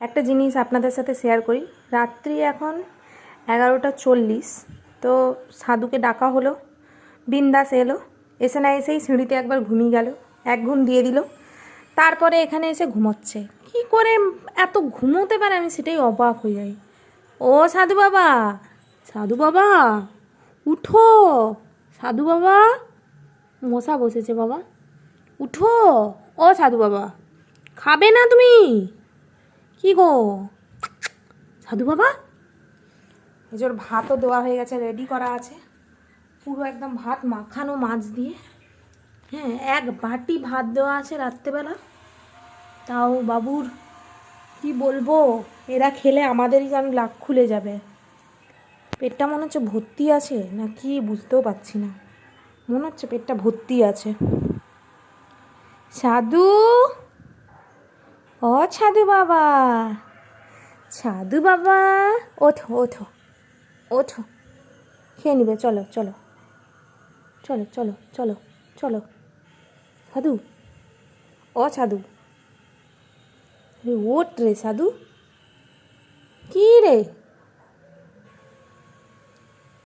একটা জিনিস আপনাদের সাথে শেয়ার করি। রাত্রি এখন এগারোটা চল্লিশ, তো সাধুকে ডাকা হলো, বিন্দাস এলো, এসে না এসেই সিঁড়িতে একবার ঘুমিয়ে গেল, এক ঘুম দিয়ে দিল, তারপরে এখানে এসে ঘুমোচ্ছে। কি করে এত ঘুমোতে পারে আমি সেটাই অবাক হয়ে যাই। ও সাধু বাবা সাধু বাবা, উঠো, সাধু বাবা, মশা বসেছে বাবা, উঠো, ও সাধু বাবা, খাবে না তুমি? কি গো সাধু বাবা? যে ভাতও দেওয়া হয়ে গেছে রেডি করা আছে। পুরো একদম ভাত মাখানো মাছ দিয়ে। হ্যাঁ এক বাটি ভাত দেওয়া আছে রাত্রেবেলা। তাও বাবুর, কি বলব? এরা খেলে আমাদেরই যেন লাখ খুলে যাবে। পেটটা মনে হচ্ছে ভর্তি আছে না কি বুঝতেও পারছি না। মনে হচ্ছে পেটটা ভর্তি আছে। সাধু? ও ছাদু বাবা। ছাদু বাবা, ওঠো ওঠো ওঠো। খেয়ে নিবে, চলো চলো। চলো চলো চলো চলো। সাধু ও সাধু ওট রে সাধু কী রে?